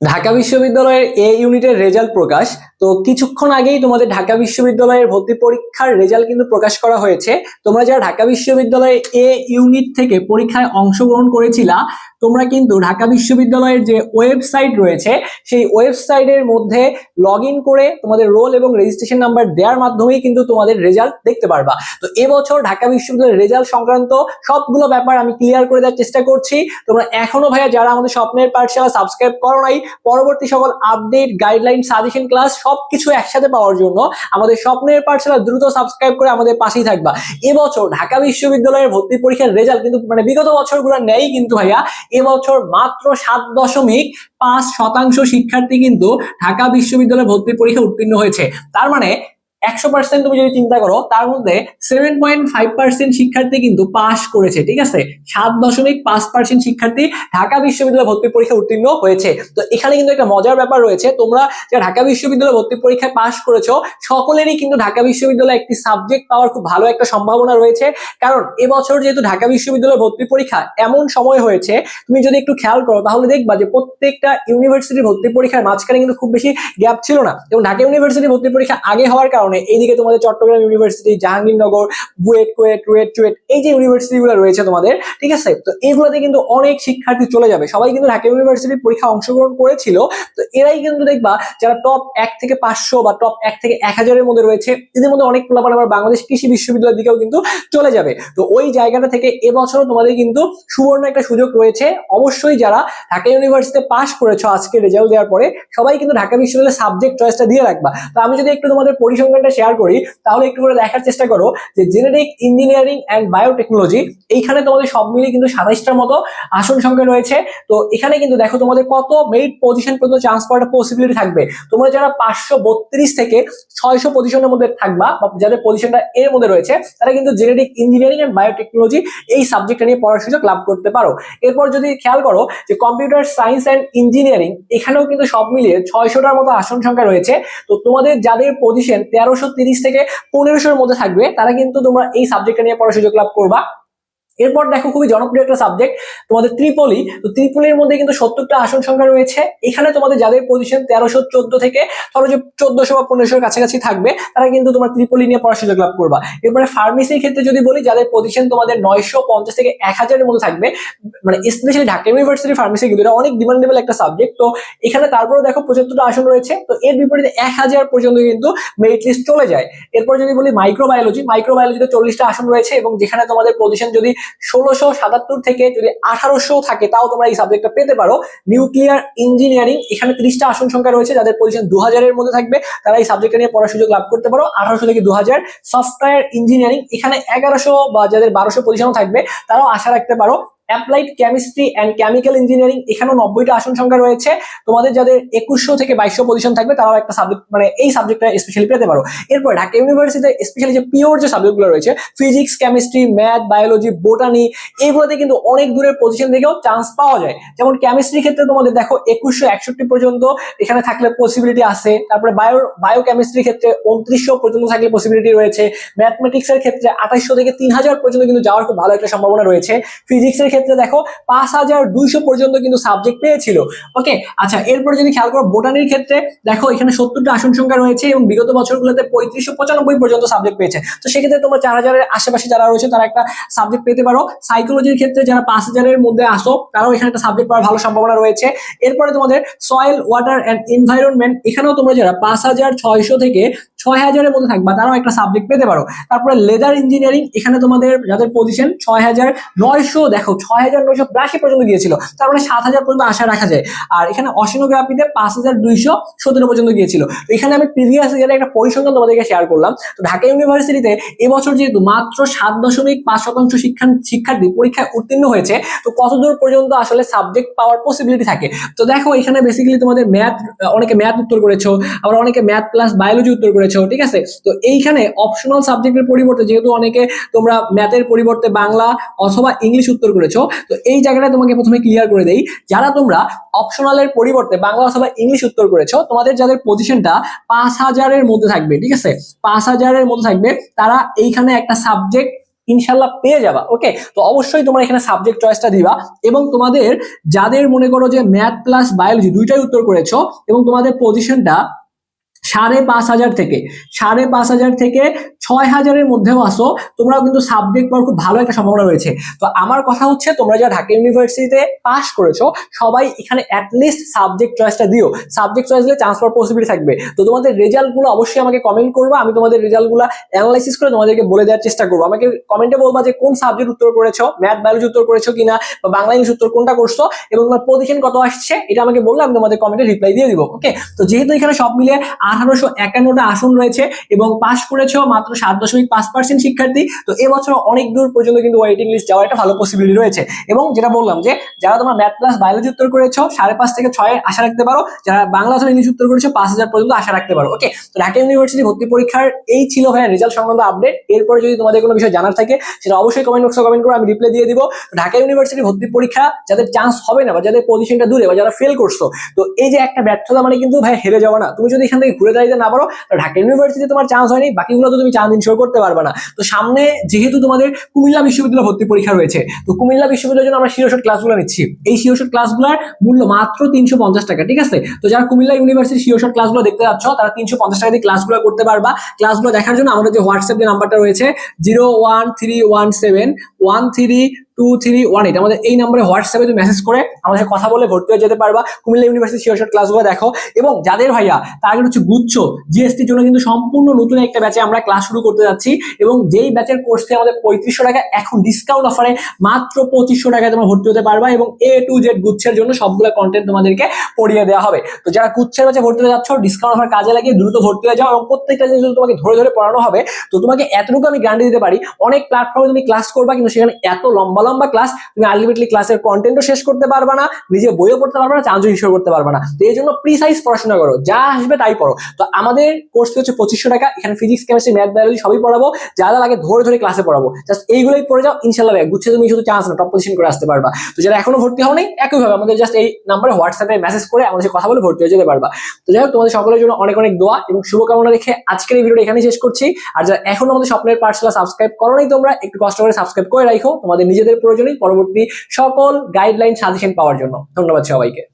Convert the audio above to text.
ঢাকা বিশ্ববিদ্যালয়ের এ ইউনিটের রেজাল্ট প্রকাশ। তো কিছুক্ষণ আগেই তোমাদের ঢাকা বিশ্ববিদ্যালয়ের ভর্তি পরীক্ষার রেজাল্ট কিন্তু প্রকাশ করা হয়েছে। তোমরা যারা ঢাকা বিশ্ববিদ্যালয়ের এ ইউনিট থেকে পরীক্ষায় অংশগ্রহণ করেছিলা তোমরা কিন্তু ঢাকা বিশ্ববিদ্যালয়ের যে ওয়েবসাইট রয়েছে, সেই ওয়েবসাইটের মধ্যে লগ করে তোমাদের রোল এবং রেজিস্ট্রেশন নাম্বার দেওয়ার মাধ্যমেই কিন্তু তোমাদের রেজাল্ট দেখতে পারবা। তো এবছর ঢাকা বিশ্ববিদ্যালয়ের রেজাল্ট সংক্রান্ত সবগুলো ব্যাপার আমি ক্লিয়ার করে দেওয়ার চেষ্টা করছি। তোমরা এখনও ভাইয়া যারা আমাদের স্বপ্নের পাঠশালা সাবস্ক্রাইব করো নাই, পরবর্তী সকল আপডেট গাইডলাইন সাজেশন ক্লাস সবকিছু একসাথে পাওয়ার জন্য আমাদের স্বপ্নের পাঠশালা দ্রুত সাবস্ক্রাইব করে আমাদের পাশেই থাকবা। এবছর ঢাকা বিশ্ববিদ্যালয়ের ভর্তি পরীক্ষার রেজাল্ট কিন্তু মানে বিগত বছরগুলো নেই কিন্তু ভাইয়া। এবছর মাত্র সাত দশমিক পাঁচ শতাংশ শিক্ষার্থী কিন্তু ঢাকা বিশ্ববিদ্যালয়ে ভর্তি পরীক্ষা উত্তীর্ণ হয়েছে। তার মানে একশো পার্সেন্ট তুমি যদি চিন্তা করো, তার মধ্যে সেভেন পয়েন্ট ফাইভ পার্সেন্ট শিক্ষার্থী কিন্তু করেছে, ঠিক আছে? সাত দশমিক পাঁচ পার্সেন্ট শিক্ষার্থী ঢাকা বিশ্ববিদ্যালয়ে ভর্তি পরীক্ষা উত্তীর্ণ হয়েছে। তো এখানে কিন্তু একটা মজার ব্যাপার রয়েছে, তোমরা যারা ঢাকা বিশ্ববিদ্যালয়ে ভর্তি পরীক্ষায় সকলেরই কিন্তু ঢাকা বিশ্ববিদ্যালয়ে একটি সাবজেক্ট পাওয়ার খুব ভালো একটা সম্ভাবনা রয়েছে। কারণ এবছর যেহেতু ঢাকা বিশ্ববিদ্যালয়ে ভর্তি পরীক্ষা এমন সময় হয়েছে, তুমি যদি একটু খেয়াল করো, তাহলে দেখবা যে প্রত্যেকটা ইউনিভার্সিটি ভর্তি পরীক্ষার মাঝখানে কিন্তু খুব বেশি গ্যাপ ছিল না। এবং ঢাকা ইউনিভার্সিটি ভর্তি পরীক্ষা আগে হওয়ার কারণে এইদিকে তোমাদের চট্টগ্রাম ইউনিভার্সিটি জাহাঙ্গীরনগর, বুয়েট, কুয়েট রুয়েট চুয়েট, এই যে ইউনিভার্সিটি গুলো রয়েছে তোমাদের, ঠিক আছে? তো এইগুলোতে কিন্তু অনেক শিক্ষার্থী চলে যাবে। সবাই কিন্তু ঢাকা ইউনিভার্সিটির পরীক্ষা অংশগ্রহণ করেছিল। তো এরাই কিন্তু দেখবা, যারা টপ এক থেকে পাঁচশো বা টপ এক থেকে এক হাজারের মধ্যে রয়েছে, এদের মধ্যে অনেক পোলাপান আবার বাংলাদেশ কৃষি বিশ্ববিদ্যালয়ের দিকেও কিন্তু চলে যাবে। তো ওই জায়গাটা থেকে এবছরও তোমাদের কিন্তু সুবর্ণ একটা সুযোগ রয়েছে। অবশ্যই যারা ঢাকা ইউনিভার্সিটিতে পাশ করেছ আজকে রেজাল্ট দেওয়ার পরে, সবাই কিন্তু ঢাকা বিশ্ববিদ্যালয়ের সাবজেক্ট চয়েসটা দিয়ে রাখবা। তো আমি যদি একটু তোমাদের পরিসংখ্যানটা শেয়ার করি, তাহলে একটু করে দেখার চেষ্টা করো যে জেনেটিক ইঞ্জিনিয়ারিং অ্যান্ড বায়োটেকনোলজি এইখানে তোমাদের সব মিলিয়ে কিন্তু সাতাইশটার মতো আসন সংখ্যা রয়েছে। তো এখানে কিন্তু দেখো তোমাদের কত মেরিট পজিশন পর্যন্ত চান্স পাওয়ার পসিবিলিটি থাকবে। তোমরা যারা পাঁচশো বত্রিশ থেকে ছয়শো পজিশনের মধ্যে থাকবা বা যাদের পজিশনটা এর মধ্যে রয়েছে, তারা কিন্তু জেনেটিক ইঞ্জিনিয়ারিং অ্যান্ড বায়োটেকনোলজি এই সাবজেক্টটা নিয়ে পড়ার সুযোগ লাভ করতে পারো। এরপর যদি খেয়াল করো যে কম্পিউটার সায়েন্স অ্যান্ড ইঞ্জিনিয়ারিং এখানেও কিন্তু সব মিলিয়ে ছয়শোটার মতো আসন সংখ্যা রয়েছে। তো তোমাদের যাদের পজিশন তিরিশ থেকে পনেরোশোর মধ্যে থাকবে, তারা কিন্তু তোমরা এই সাবজেক্টটা নিয়ে পড়ার সুযোগ লাভ করবা। এরপর দেখো খুবই জনপ্রিয় একটা সাবজেক্ট তোমাদের ত্রিপলি। তো ত্রিপলির মধ্যে কিন্তু সত্তরটা আসন সংখ্যা রয়েছে। এখানে তোমাদের যাদের পজিশন তেরোশো চোদ্দ থেকে ধরো যে চোদ্দশো বা পনেরোশোর কাছাকাছি থাকবে, তারা কিন্তু তোমার ত্রিপলি নিয়ে পড়ার সুযোগ লাভ করবা। এরপরে ফার্মেসির ক্ষেত্রে যদি বলি, যাদের পজিশন তোমাদের নয়শো পঞ্চাশ থেকে এক হাজারের মধ্যে থাকবে মানে স্পেশালি ঢাকা ইউনিভার্সিটি ফার্মেসি কিন্তু এটা অনেক ডিমান্ডেবল একটা সাবজেক্ট তো এখানে তারপরে দেখো পঁচাত্তরটা আসন রয়েছে। তো এর বিপরীতে এক হাজার পর্যন্ত কিন্তু মেরিট লিস্ট চলে যায়। এরপর যদি বলি মাইক্রোবায়োলজি মাইক্রোবায়োলজিতে চল্লিশটা আসন রয়েছে এবং যেখানে তোমাদের পজিশন যদি ষোলোশো সাতাত্তর থেকে যদি আঠারোশো থাকে, তাও তোমরা এই সাবজেক্টটা পেতে পারো। নিউক্লিয়ার ইঞ্জিনিয়ারিং এখানে ত্রিশটা আসন সংখ্যা রয়েছে, যাদের পজিশন দু হাজারের মধ্যে থাকবে। তারা এই সাবজেক্টটা নিয়ে পড়ার সুযোগ লাভ করতে পারো। আঠারোশো থেকে দু হাজার সফটওয়্যার ইঞ্জিনিয়ারিং এখানে এগারোশো বা যাদের বারোশো পজিশনও থাকবে, তারাও আশা রাখতে পারো applied chemistry and chemical engineering এখানেও নব্বইটা আসন সংখ্যা রয়েছে। তোমাদের যাদের একুশশো থেকে বাইশশো পজিশন থাকবে, তারাও একটা সাবজেক্ট মানে এই সাবজেক্টটা স্পেশালি পেতে পারো। এরপর ঢাকা ইউনিভার্সিটিতে স্পেশালি যে পিওর যে সাবজেক্টগুলো রয়েছে physics chemistry math biology botany এইগুলোতে কিন্তু অনেক দূরের পজিশন থেকেও চান্স পাওয়া যায়। যেমন কেমিস্ট্রির ক্ষেত্রে তোমাদের দেখো একুশশো একষট্টি পর্যন্ত এখানে থাকলে পসিবিলিটি আছে। তারপরে বায়ো বায়ো কেমিস্ট্রি ক্ষেত্রে উনত্রিশশো পর্যন্ত থাকলে পসিবিলিটি রয়েছে। ম্যাথমেটিক্সের ক্ষেত্রে আঠাইশশো থেকে তিন হাজার পর্যন্ত কিন্তু যাওয়ার খুব ভালো একটা সম্ভাবনা রয়েছে। ফিজিক্স ক্ষেত্রে দেখো পাঁচ হাজার দুইশো পর্যন্ত কিন্তু সাবজেক্ট পেয়েছিল। ওকে আচ্ছা এরপর যদি খেয়াল করো বোটানির ক্ষেত্রে, দেখো এখানে সত্তরটা আসন সংখ্যা রয়েছে এবং বিগত বছরগুলোতে পঁয়ত্রিশশো পঁচানব্বই পর্যন্ত সাবজেক্ট পেয়েছে। তো সেক্ষেত্রে তোমরা চার হাজারের আশেপাশে যারা রয়েছে, তারা একটা সাবজেক্ট পেতে পারো। সাইকোলজির ক্ষেত্রে যারা পাঁচ হাজারের মধ্যে আসো, তারাও এখানে একটা সাবজেক্ট পাওয়ার ভালো সম্ভাবনা রয়েছে। এরপরে তোমাদের সয়েল ওয়াটার অ্যান্ড এনভায়রনমেন্ট এখানেও তোমরা যারা পাঁচ হাজার ছয়শো থেকে ছয় হাজারের মধ্যে থাকবা, তারাও একটা সাবজেক্ট পেতে পারো। তারপরে লেদার ইঞ্জিনিয়ারিং এখানে তোমাদের যাদের পজিশন ছয় হাজার নয়শো, দেখো ছয় হাজার নয়শো বিরাশি পর্যন্ত গিয়েছিল, তার মানে সাত হাজার পর্যন্ত আশা রাখা যায়। আর এখানে অসিনোগ্রাফিতে পাঁচ হাজার দুইশো সতেরো পর্যন্ত গিয়েছিল। তো এখানে আমি প্রিভিয়াস ইয়ারে একটা পরিসংখ্যান তোমাদেরকে শেয়ার করলাম। তো ঢাকা ইউনিভার্সিটিতে এবছর যেহেতু মাত্র সাত দশমিক পাঁচ শতাংশ শিক্ষা শিক্ষার্থী পরীক্ষায় উত্তীর্ণ হয়েছে, তো কতদূর পর্যন্ত আসলে সাবজেক্ট পাওয়ার পসিবিলিটি থাকে? তো দেখো এখানে বেসিক্যালি তোমাদের ম্যাথ অনেকে ম্যাথ উত্তর করেছ, আবার অনেকে ম্যাথ প্লাস বায়োলজি উত্তর করেছ। ঠিক আছে? তো এইখানে অপশনাল সাবজেক্টের পরিবর্তে যেহেতু অনেকে তোমরা ম্যাথের পরিবর্তে বাংলা অথবা ইংলিশ উত্তর করেছ, তো এই জায়গাটা তোমাকে প্রথমে ক্লিয়ার করে দেই। যারা তোমরা অপশনালের পরিবর্তে বাংলা অথবা ইংলিশ উত্তর করেছ, তোমাদের যাদের পজিশনটা পাঁচ হাজারের মধ্যে থাকবে, ঠিক আছে? পাঁচ হাজারের মধ্যে থাকবে, তারা এইখানে একটা সাবজেক্ট ইনশাল্লাহ পেয়ে যাবা ওকে তো অবশ্যই তোমরা এখানে সাবজেক্ট চয়েসটা দিবা এবং তোমাদের যাদের মনে করো যে ম্যাথ প্লাস বায়োলজি দুইটাই উত্তর করেছ এবং তোমাদের পজিশনটা সাড়ে পাঁচ হাজার থেকে। সাড়ে পাঁচ হাজার থেকে ছয় হাজারের মধ্যেও আসো, তোমরাও কিন্তু সাবজেক্ট পাওয়ার খুব ভালো একটা সম্ভাবনা রয়েছে। তো আমার কথা হচ্ছে, তোমরা যারা ঢাকা ইউনিভার্সিটিতে পাশ করেছ, সবাই এখানে অ্যাটলিস্ট সাবজেক্ট চয়েসটা দিও। সাবজেক্ট চয়েস দিলে চান্স পাওয়ার পসিবিলিটি থাকবে। তো তোমাদের রেজাল্টগুলো অবশ্যই আমাকে কমেন্ট করব, আমি তোমাদের রেজাল্টগুলো অ্যানালাইসিস করে তোমাদেরকে বলে দেওয়ার চেষ্টা করব। আমাকে কমেন্টে বলবা যে কোন সাবজেক্ট উত্তর করেছ ম্যাথ বায়োলজি উত্তর করেছ কিনা, বা বাংলা ইংলিশ উত্তর কোনটা করছ, এবং তোমার পজিশন কত আসছে, এটা আমাকে বললে আমি তোমাদের কমেন্টে রিপ্লাই দিয়ে দিব ওকে তো যেহেতু এখানে সব মিলিয়ে আঠারোশো একান্নটা আসন রয়েছে এবং পাস করেছ মাত্র সাত দশমিক পাঁচ পার্সেন্ট শিক্ষার্থী। তো এবছর অনেক দূর পর্যন্ত কিন্তু ওয়েটিং লিস্ট যাওয়ার একটা ভালো পসিবিলিটি রয়েছে। এবং যেটা বললাম যে, যারা তোমরা ম্যাথ প্লাস বায়োলজি উত্তর করেছ, সাড়ে পাঁচ থেকে ছয় আশা রাখতে পারো। যারা বাংলা অথবা ইংলিশ উত্তর করেছ, পাঁচ হাজার পর্যন্ত আশা রাখতে পারো। ওকে তো ঢাকা ইউনিভার্সিটি ভর্তি পরীক্ষার এই ছিল ভাইয়া রেজাল্ট সংক্রান্ত আপডেট এরপরে যদি তোমাদের কোনো বিষয় জানার থাকে, সেটা অবশ্যই কমেন্ট বক্সে কমেন্ট করো আমি রিপ্লাই দিয়ে দিব। ঢাকা ইউনিভার্সিটি ভর্তি পরীক্ষা যাদের চান্স হবে না বা যাদের পজিশনটা দূরে বা যারা ফেল করছ, তো এই যে একটা ব্যর্থতা মানে কিন্তু ভাই হেরে যাওয়া না। তুমি যদি এখান থেকে ঘুরে দাঁড়িয়ে না পারো ঢাকা ইউনিভার্সিটি তোমার চান্স হয়নি, বাকিগুলো তো তুমি চান্স ইনশোর করতে পারবে না। তো সামনে যেহেতু তোমাদের কুমিল্লা বিশ্ববিদ্যালয় ভর্তি পরীক্ষা রয়েছে, তো কুমিল্লা বিশ্ববিদ্যালয়ের জন্য আমরা শিরোশট ক্লাসগুলো নিচ্ছি। এই শিরোশট ক্লাসগুলোর মূল্য মাত্র তিনশো পঞ্চাশ টাকা, ঠিক আছে? তো যারা কুমিল্লা ইউনিভার্সিটি শিরোশট ক্লাসগুলো দেখতে যাচ্ছ, তারা তিনশো পঞ্চাশ টাকা দিয়ে ক্লাসগুলো করতে পারবা। ক্লাসগুলো দেখার জন্য আমাদের যে হোয়াটসঅ্যাপ যে নাম্বারটা রয়েছে zero one three one seven one three two three one eight আমাদের এই নম্বরে হোয়াটসঅ্যাপে তুমি মেসেজ করে আমাদের কথা বলে ভর্তি হয়ে যেতে পারবা। কুমিল্লা ইউনিভার্সিটি শিওরশট ক্লাসগুলো দেখো। এবং যাদের ভাইয়া টার্গেট হচ্ছে গুচ্ছ জিএসটির জন্য কিন্তু সম্পূর্ণ নতুন একটা ব্যাচে আমরা ক্লাস শুরু করতে যাচ্ছি। এবং যেই ব্যাচের কোর্স আমাদের পঁয়ত্রিশশো টাকা এখন ডিসকাউন্ট অফারে মাত্র পঁচিশশো টাকায় তোমরা ভর্তি হতে পারবা এবং এ টু জেড গুচ্ছের জন্য সবগুলো কন্টেন্ট তোমাদেরকে পড়িয়ে দেওয়া হবে। তো যারা গুচ্ছের ব্যাচে ভর্তি হতে যাচ্ছ ডিসকাউন্ট অফার কাজে লাগিয়ে দ্রুত ভর্তি হয়ে যাও এবং প্রত্যেকটা জিনিস তোমাকে ধরে ধরে পড়ানো হবে, তো তোমাকে এতটুকু আমি গ্যারান্টি দিতে পারি, অনেক প্ল্যাটফর্মে তুমি ক্লাস করবা কিন্তু সেখানে এত লম্বা লম্বা ক্লাস তুমি আলটিমেটলি ক্লাসের কন্টেন্টও শেষ করতে পারবে না, নিজে বইও পড়তে পারবে না চান্সও হিসেবে করতে পারবে না। তো এই জন্য প্রিসাইজ পড়াশোনা করো, যা আসবে তাই পড়ো। তো আমাদের কোর্স হচ্ছে পঁচিশশো টাকা, এখানে ফিজিক্স কেমিস্ট্রি ম্যাথ বায়োলজি সবই পড়াবো, যা যা লাগে ধরে ধরে ক্লাসে পড়াবো। জাস্ট এইগুলোই পড়ে যাও ইনশাল্লাহ গুচ্ছে তুমি শুধু চান্স না টপ পজিশন করে আসতে পারবা। তো যারা এখনও ভর্তি হও নাই একইভাবে আমাদের জাস্ট এই নাম্বারে হোয়াটসঅ্যাপে মেসেজ করে আমাদের সাথে কথা বলে ভর্তি হয়ে যেতে পারবা। তো যাই হোক, তোমাদের সকলের জন্য অনেক অনেক দোয়া এবং শুভকামনা রেখে আজকের এই ভিডিওটা এখানেই শেষ করছি। আর যারা এখনও আমাদের স্বপ্নের পাঠশালা সাবস্ক্রাইব করো নাই তোমরা, একটু কষ্ট করে সাবস্ক্রাইব করে রাখো, তোমাদের নিজেদের প্রয়োজনেই পরবর্তী সকল গাইডলাইন সাজেশন পাওয়ার জন্য। ধন্যবাদ সবাইকে।